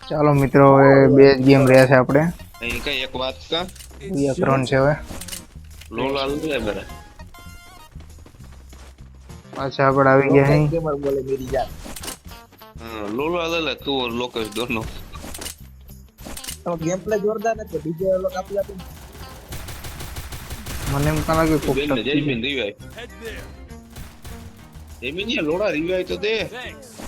ચાલો મિત્રો હવે બે જ ગેમ રહ્યા છે આપણે અહીં કઈ એક વાત કા બીજા ત્રણ છે હવે લોલ આલુ છે બરા પાછા આપણે આવી ગયા અહીં ગેમર બોલે મેરી જાન લોલ આલે તું ઓર લોકેશ દોનો તો ગેમ પ્લે જોરદાર નથી બીજો લોક આપી આપી મને એમ કાં લાગે કોક જયમીન રિવાઈ જયમીન લોડા રિવાઈ તો દે થેન્ક્સ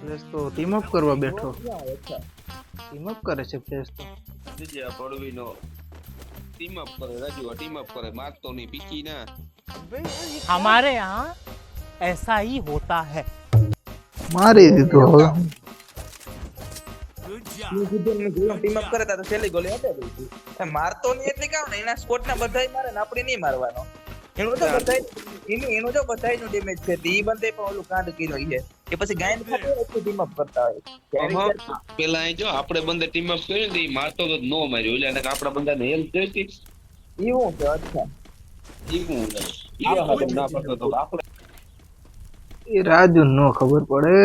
ફ્લેશ તો ટીમ અપ કરવા બેઠો ટીમ અપ કરે છે ફ્લેશ તો દીજે આ પડવી નો ટીમ અપ કરે રાજુ ટીમ અપ કરે મારતો નહીં પીકી ના हमारे यहाँ ऐसा ही होता है મારી દીધો હવે Good job. ટીમ કીધું ને જોયું ટીમ અપ કરે તો છેલ્લી ગોલી હટે ગઈ હતી. એ મારતો નહીં એટલે કામ ને એના સ્કોટ ના બધાય મારે ને આપણે નહીં મારવાનો એનું તો બધાય એનું એનું જો બધાય નું ડેમેજ છે તો ઈ બંદે પણ ઓલું કાંડ કર્યો છે એ પછી ગાયન ખાતે ટીમ અપ કરતા હોય. પેલા અહીં જો આપણે બંદે ટીમ અપ કર્યું ને મારતો તો નો માર્યો. એટલે એને આપણા બંદાને હેલ્પ જોઈતી એવું છે અચ્છા. ઈ હું ઈ હાથે ના પડતો તો આપણે એ રાજુ નો ખબર પડે.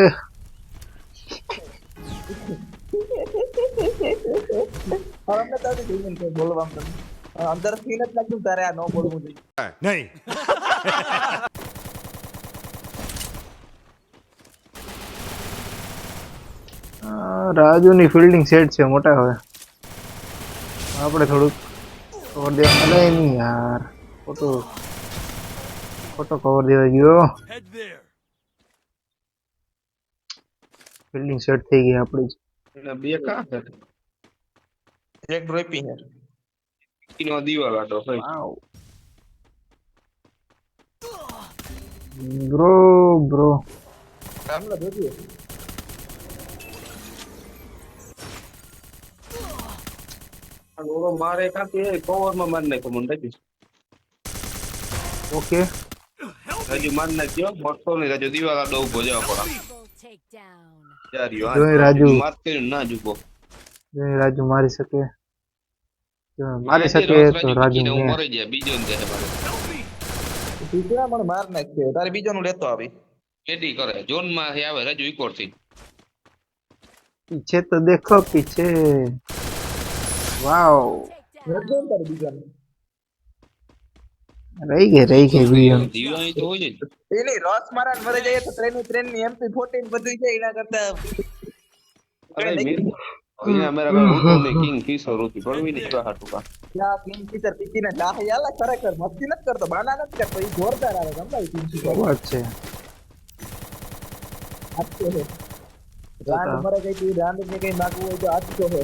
અમને તો બોલવામાં અંદરથી જ લાગ્યું તારે આ ન બોલવું જોઈએ. રાજુ ની ફિલ્ડિંગ સેટ છે મોટા હવે. આપણે થોડુંક કવર દેવા મળે નહીં યાર. ખોટો. ખોટો કવર દેવા ગયો. ફિલ્ડિંગ સેટ થઈ ગઈ આપણી એટલે બે કા છે? એક ડ્રોપી હે ઇનો દીવાલ આટો ભાઈ. વાવ. બ્રો બ્રો કામલા જોજો ઓલો મારે કાંથી કવરમાં મારી નાખ્યો મને રાજુ ઓકે રાજુ મારી નાખ્યો મોટો નહીં રાજુ દીવા આડો ઊભો જવા પડા. રાજુ. માત કર્યું ના જુબો જો રાજુ મારી શકે. મારી શકે તો રાજુ ને મરી જાય બીજો ને દે મારે માર નાખ્યો. તારે બીજો નું લેતો આવી. કેડી કરે? જોનમાં આવે રાજુ ઇકોરથી પીછે તો દેખો પીછે વાવ રદ દે ને તારે બીજાનું. રહી ગઈ રહી ગઈ બીએમ દીવાલ તો હોય જ એ નહીં રસ મારા ને મરી જાય તો ટ્રેન ટ્રેન ની એમપી ફોર્ટીન બધું છે એના કરતા અરે મેર અહીંયા મેરા કા રૂતો ને કિંગ કિશોર હતી પડવી નહીં તો હાટુ કા ત્યાં કિંગ ફીચર પીકી ને લાહ યાલા ખરેખર મસ્તી નથી કરતો બાના નથી કરતો એ જોરદાર આવે ગમતા કિંગ ફીચર વાત છે આચો છે રાંડ મરે ગઈ તી રાંડ ને કઈ માગવું હોય તો આચો છે તો હે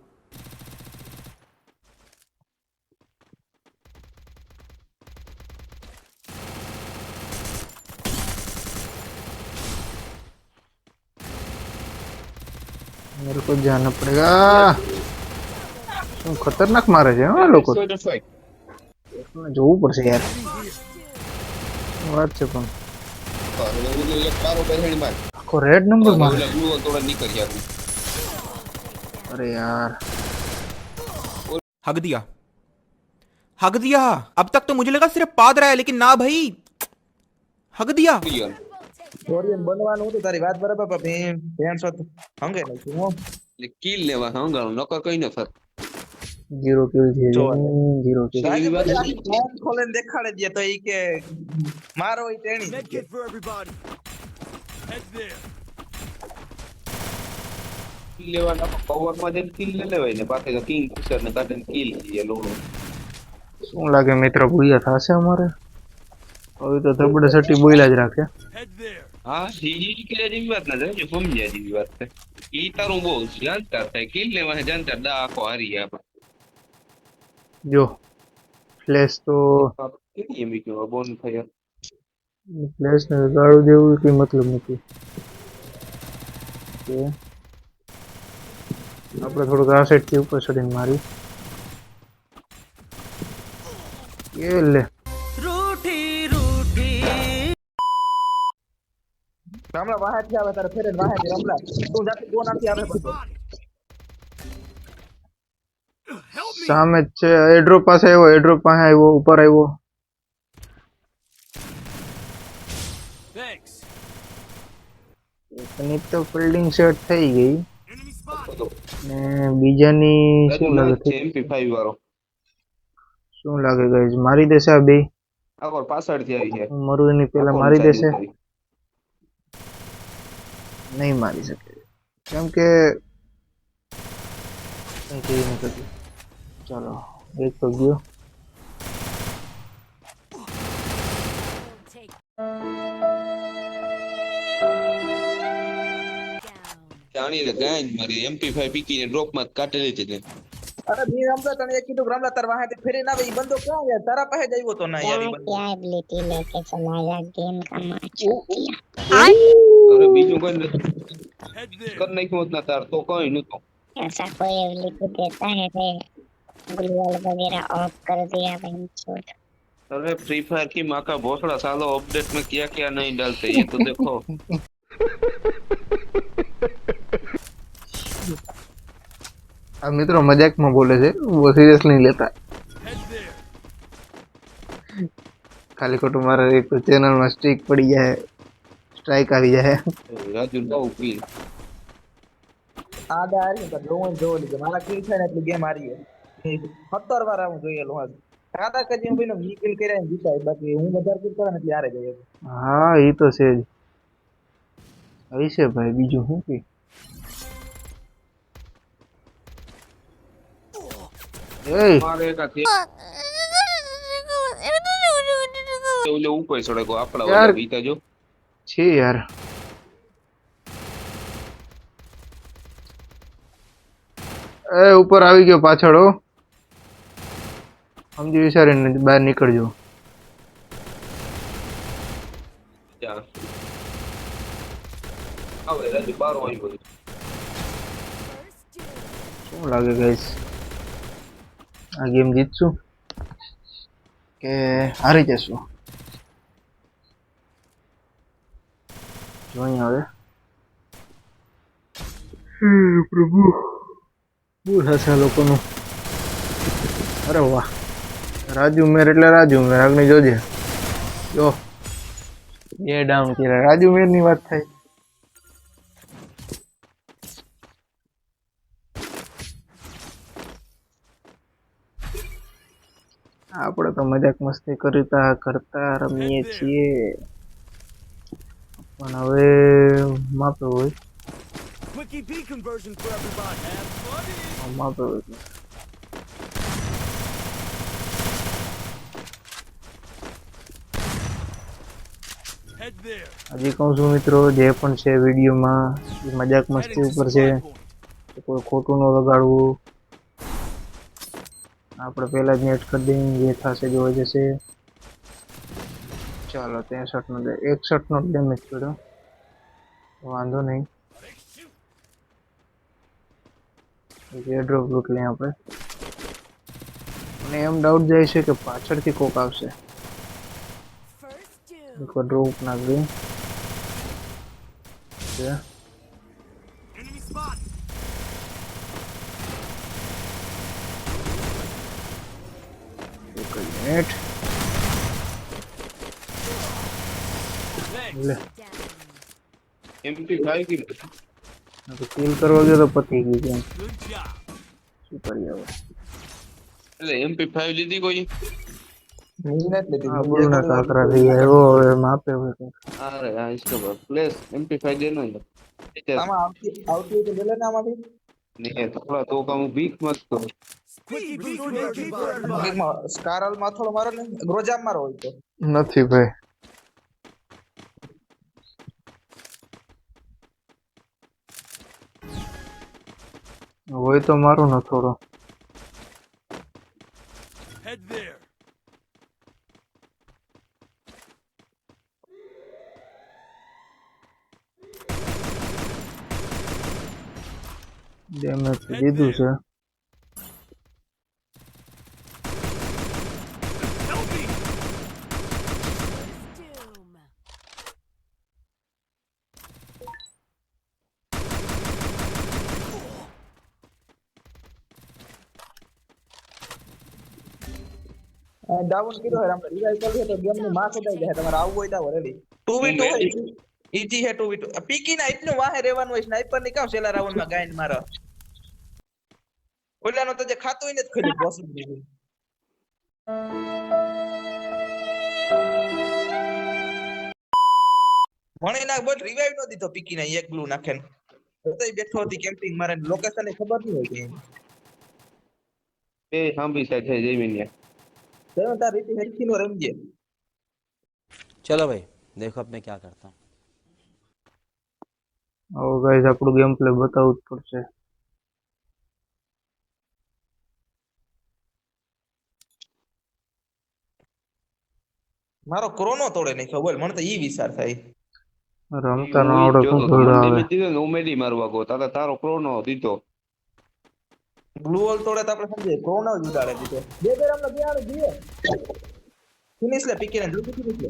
को जाना पड़ेगा શું ખતરનાક મારે છે હા લોકો લોકોને જોવું પડશે યાર વાત છે પણ આખો રેડ નંબર માં થોડા નીકળ યાર અરે યાર हक दिया हक दिया अब तक तो मुझे लगा सिर्फ पाद रहा है लेकिन ना भाई हक दिया કોરિયન બનવાનું હતું તારી વાત બરાબર પણ ભેણ ભેણ શોધ હંગે નહીં હું કિલ લેવા હંગાણું નકર કઈ ન ફર જીરો કિલ છે જીરો કિલ ખોલીને દેખાડે દે તો ઈ કે મારો ઈ ટેણી લેવાના પાવરમાં જઈને કિલ લેવાય ને પાછળ કિંગ ફિશર ને કાઢીને કિલ લઈએ લોકો શું લાગે મિત્ર ભૂયા થશે અમારે? હવે તો ધબડે સટી બોયલા જ રાખે. હા જેવી વાત ના થાય સમજ્યા જેવી વાત છે. ઈ તારું બહુ જાણતા થાય. કિલ લેવા જાણતા દા આખો હારી આપણે. જો ફ્લેશ તો કેટલી એમ કે બોન થયા ફ્લેશ ને ગાળું દેવું કઈ મતલબ નથી. આપણે થોડુંક આ સાઈડથી ઉપર ચડીને મારી. એ લે. રામલા વાહે થી આવે તારે ફેરે વાહે થી રામલા તું જાતે ગો નાથી આવે સામે જ છે. એડ્રોપ પાસે આવ્યો એડ્રોપ પાસે આવ્યો ઉપર આવ્યો. એકની તો ફિલ્ડિંગ સેટ થઈ ગઈ. ને બીજાની શું લાગે છે? એમપી વાળો. શું લાગે ગાઈઝ મારી દેશે આ બે? આગળ પાછળથી આવી છે? હું મરું એની પેલા મારી દેશે? નહીં મારી શકે કેમ કે કંઈ કહી નથી ચાલો એક તો ગયો જાણીને ગાય મારી એમપી ફાઈવ પીકીને ડ્રોપમાં કાઢી લીધી ને અરે મેં રમતા તને એક કીધું રમલા તાર વાહે ફેરી ના એ બંદો ક્યાં ગયા તારા પાસે જ આવ્યો તો ના યાર ક્યાં એબિલિટી લેકે ચલા યાર ગેમ કા માચ બીજું કોઈ નથી Head there. કર નાખ્યું હોત ના તાર તો કઈ નતું ऐसा कोई एबिलिटी देता है रे ग्लूवल वगैरह ऑफ कर दिया भाई छोड़ अरे फ्री फायर की माँ का भोसड़ा सालो अपडेट में क्या क्या नहीं डालते ये तो देखो આ મિત્રો મજાકમાં બોલે છે બહુ સિરિયસ નહીં લેતા Head there. ખાલી ખોટું મારે એક તો ચેનલમાં સ્ટ્રીક પડી જાય સ્ટ્રાઇક આવી જાય. રાજુ નો પી આ દા હારી તો લોન જોવો લીધે. મારા કિલ છે ને એટલી ગેમ હારી છે સત્તર વાર હું જોયેલું હા દાદા કદી હું ભાઈ વી કિલ કર્યા ને જીતાય. બાકી હું વધારે કિલ કરે ને એટલે હારે જાય હા એ તો છે જ. હશે ભાઈ બીજું શું કે? ઉપર યાર. ઓલે બીતા જો. છે યાર. એ ઉપર આવી ગયો પાછળ હો. સમજી વિચારીને બહાર નીકળજો. શું લાગે ગાઈસ આ ગેમ જીતશું? કે હારી જશું? જોઈએ હવે હે પ્રભુ બહુ થશે આ લોકોનું અરે વાહ રાજુ મેર એટલે રાજુ મેર આગળ જોજે જો બે ડાઉન કર્યા રાજુ મેરની વાત થાય આપણે તો મજાક મસ્તી કરતા કરતા રમીએ છીએ પણ હવે માપે હોય Quickie P conversion for everybody. Have fun. માપે હોય Head there. હજી કહું છું મિત્રો જે પણ છે વિડીયોમાં એ મજાક મસ્તી Heading to ઉપર છે supply point. તો કોઈ ખોટું ન લગાડવું આપણે પહેલા જ નેટ કરી દઈએ જે થશે જોઈ જશે ચાલો ત્રેસઠ નો એકસઠ નો ડેમેજ કર્યો વાંધો નહીં જે ડ્રોપ લૂટ લઈએ આપણે મને એમ ડાઉટ જાય છે કે પાછળથી કોક આવશે એકવાર ડ્રોપ નાખી દઈએ Enemy spot. એક જ મિનિટ ले। MP5 की हाँ, तो तीन करोगे तो पति की। क्या सुपर ये अरे फाइव ली थी कोई? नहीं ना लेती हाँ बोलना काट रही है वो वहाँ पे अरे हाँ इसको प्लेस MP5 देना है हम आपकी आउटली तो बोले ना हमारी। नहीं थोड़ा तो कम वीक मत तो। स्कारल માં मारो नहीं। ને ગ્રોજામ મારો હોય તો હોય તો મારું ન થોડો Head there. ડેમેજ દીધું છે ડાઉન કીધો હે આપણે રિવાઇવ કરીએ તો ગેમની માં કદાઈ જાય તમારે આવવું હોય તો રેડી 2v2 ઈજી હે 2v2 પીકી ના એટલું વાહે રહેવાનું હોય સ્નાઈપરની કામ છેલ્લા રાઉન્ડમાં ગાઈન મારો. ઓલાનો તો જે ખાતું હોય ને જ ખરી પોસિબિલિટી ભણે ના બોલ રિવાઇવ નો દીધો પીકી ના એક બ્લુ નાખે તોય બેઠો હતી કેમ્પિંગ મારે લોકેશનની ખબર નહીં હોય કે બે સાંભળી સાઈડ જય જઈ તો તાર રીતે હેરખી નો રમજે चलो भाई देखो अब मैं क्या करता हूँ હવે ગાઈઝ આપણું ગેમ પ્લે બતાવવું જ પડશે મારો ક્રોનો તોડે નાખ્યો બોલ મને તો ઈ વિચાર થાય રમતા ન આવડે શું થોડું આવે ઉમેદી મારવા ગો તાતા તારો ક્રોનો દીધો બ્લુ હોલ તોડે તો આપણે સમજીએ ક્રોનો જ ઉડાડે દીધો બે બે રમલા બે આવે બે ફિનિશ લે પીકી ને જલ્દી ફિનિશ લે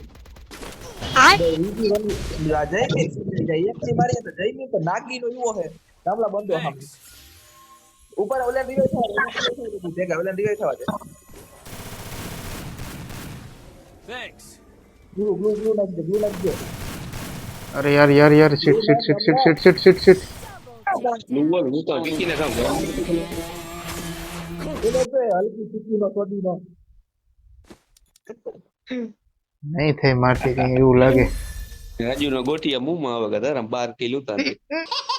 બે ઈજી રમી આ જય કે જાય એક થી મારી તો જય તો નાગી નો એવો હે રામલા બંધો હમ ઉપર ઓલા રિવાઇવ થવા ભેગા ઓલા રિવાઇવ થવા દે Thanks. બ્લુ બ્લુ બ્લુ નાખ દે બ્લુ નાખ દે અરે યાર યાર યાર shit shit shit shit shit shit shit รู้ว่าหรือต่อวิกินะครับผม એ લોકો હલકી ચૂકીનો કોડીનો નહીં થઈ મારતી એવું લાગે. રાજુ નો ગોઠિયા મું માં આવે કે બાર કિલો તારે